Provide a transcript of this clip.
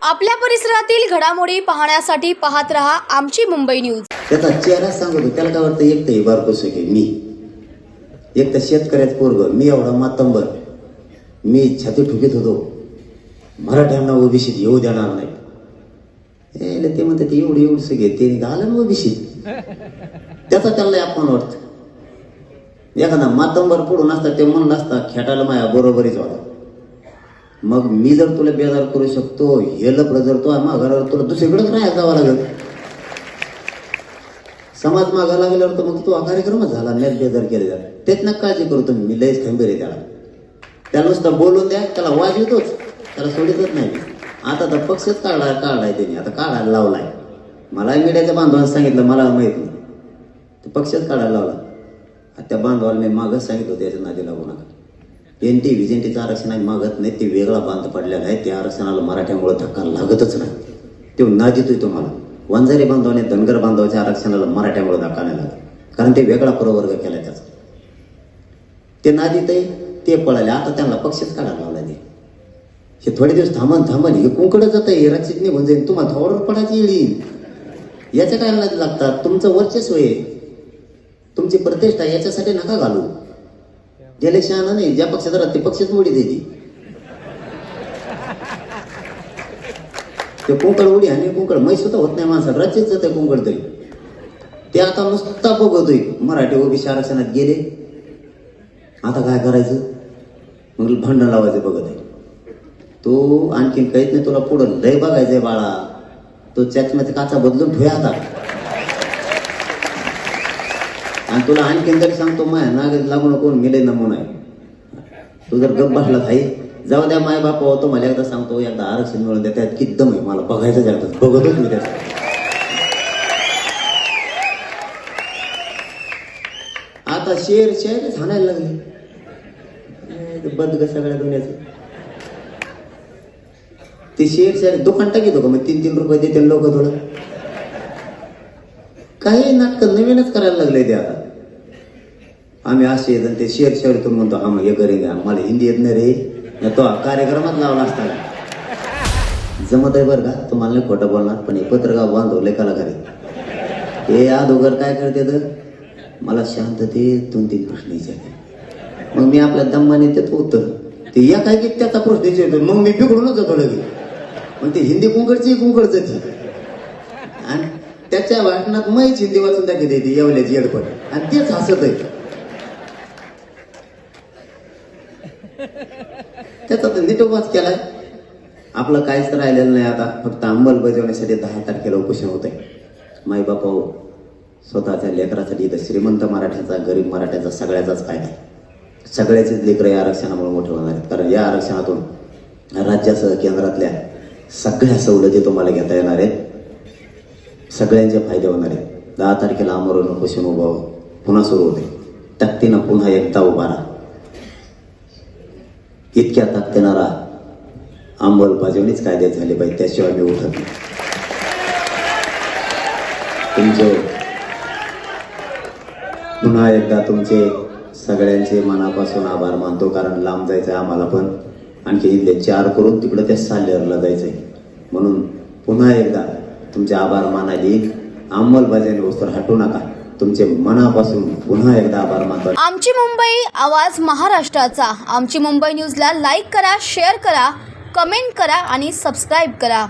आपल्या परिसरातील घडामोडी पाहण्यासाठी पाहत रहा आमची मुंबई न्यूज. त्याचा चेहरा सांगतो त्याला काय वाटतं एक तर हे बारकोस मी. एक तर शेतकऱ्यात पोरग मी एवढा मातंबर. मी छाती ठुकीत होतो. मराठ्यांना ओबीसीत येऊ देणार नाही. ते म्हणतात एवढी एवढीच सगळे ते आलं ना ओबीसीत. त्याचा त्यांना अपमान वाटतं. एखादा मातंबर पुढून असता ते म्हणलं असता खेटायला माया बरोबरीच होता मग मी जर तुला बेजार करू शकतो हे लपलं जर तो माघारावर तुला दुसरीकडेच राहायला जावं लागेल. समाज मागा लागल्यावर तर मग तो कार्यक्रमच झाला नाही बेजार केले जात. त्यात ना काळजी करू तुम्ही मी लयच खंबीर आहे त्याला. त्याला नुसतं बोलून द्या त्याला वाज येतोच. त्याला सोडितच नाही आता तर पक्षच काढला काढलाय त्यांनी आता काढायला लावलाय. मला मीडियाच्या बांधवांना सांगितलं मला माहीत नाही. पक्षच काढायला लावला. त्या बांधवाला मी मागच सांगितलं होतं याच्या नादी लागू नका एन टी व्हिजेंटीचं आरक्षण आम्ही मागत नाही ते वेगळा बांध पडलेला आहे. त्या आरक्षणाला मराठ्यामुळे धक्का लागतच नाही. ते नादितोय तुम्हाला. वंजारी बांधवाने धनगर बांधवाच्या आरक्षणाला मराठ्यामुळे धक्का नाही लागत कारण ते वेगळा प्रवर्ग केला त्याचा. ते नादित आहे ते पळाले. आता त्यांना पक्षच काढायला लावला ते हे थोडे दिवस थांबन थांबन. हे कुंकडं जात आहे रक्षित निघून जाईल. तुम्हाला थोडं पडायची येईल. याच्या काय नादी लागतात? तुमचं वर्चस्व आहे. तुमची प्रतिष्ठा याच्यासाठी नका घालू. गेले शहाणा नाही ज्या पक्षात राहते ते पक्षच उडी देते. ते कुंकड उडी आणि कुंकड मै सुद्धा होत नाही माणसात राज्यच जाते कुंकड तरी. ते आता नुसता बघतोय. मराठी ओबीसी आरक्षणात गेले. आता काय करायचं? मग भांडण लावायचं बघत आहे. तो आणखीन काहीच नाही तुला पुढं लय बघायचंय बाळा. तो चॅचमध्ये काचा बदलून ठेवा आता. आणि तुला आणखीन जरी सांगतो माय नाग लागू नको मिले नमुना आहे. तू जर गप बसला भाई जाऊ द्या माय बापा होतो मला एकदा सांगतो एकदा आरक्षण मिळून द्या त्यात किती दम आहे मला बघायचं जातात बघतोच मी त्यात आता शेर शेर हाणायला लागले. बंद का सगळ्या दुनियाचं. ते शेर शेर दुकान टाकीत का मग तीन तीन रुपये देते लोक थोडं. काही नाटक नवीनच करायला लागले ते आता. आम्ही असे येत ते शेर शेअर म्हणतो हा मग हे करेन मला हिंदी येत नाही रे. न तो कार्यक्रमात लावला असता का? जमत आहे बरं का? तुम्हाला नाही खोटं बोलणार पण हे पत्रकार बांधव कलाकार आहे. हे अगोदर काय करते तर मला शांततेत दोन तीन प्रश्न विचारते. मग मी आपल्या दम्माने त्यात उत्तर ते या काय की त्याचा प्रश्न विचारतो मग मी बिघडूनच जातो लगे मग ते हिंदी कुंकडची कुंकडच आणि त्याच्या वाटणात मैच हिंदी वाचून दाखवते ती येवल्याची एडपट आणि तेच हसत आहे. त्याचा तर नीटोपास केलाय. आपलं काहीच राहिलेलं नाही आता. फक्त अंमलबजावणीसाठी दहा तारखेला उपोषण होत आहे माई बापा हो, स्वतःच्या लेकरासाठी इथं श्रीमंत मराठ्याचा गरीब मराठ्याचा सगळ्याचाच फायदा आहे. सगळ्याचेच लेकरं या आरक्षणामुळे मोठे होणार आहेत. कारण या आरक्षणातून राज्यासह केंद्रातल्या सगळ्या सवलती तुम्हाला घेता येणार आहेत. सगळ्यांचे फायदे होणार आहेत. दहा तारखेला अमरून उपोषण उभं पुन्हा सुरू होते. तक्तीनं पुन्हा एकदा उभा राहा. इतक्या ताकदीनं अंमलबजावणीच कायदे झाले पाहिजे त्याशिवाय मी उठत नाही. तुमचे पुन्हा एकदा तुमचे सगळ्यांचे मनापासून आभार मानतो कारण लांब जायचंय आम्हाला पण. आणखी इथले चार करून तिकडं त्या जायचं जायचंय. म्हणून पुन्हा एकदा तुमचे आभार मानायला येईल अंमलबजावणी वस्तू हटू नका. तुमचे मनापासून पुन्हा एकदा आभार मानतो. आमची मुंबई आवाज महाराष्ट्राचा. आमची मुंबई न्यूजला लाईक करा शेअर करा कमेंट करा आणि सबस्क्राईब करा.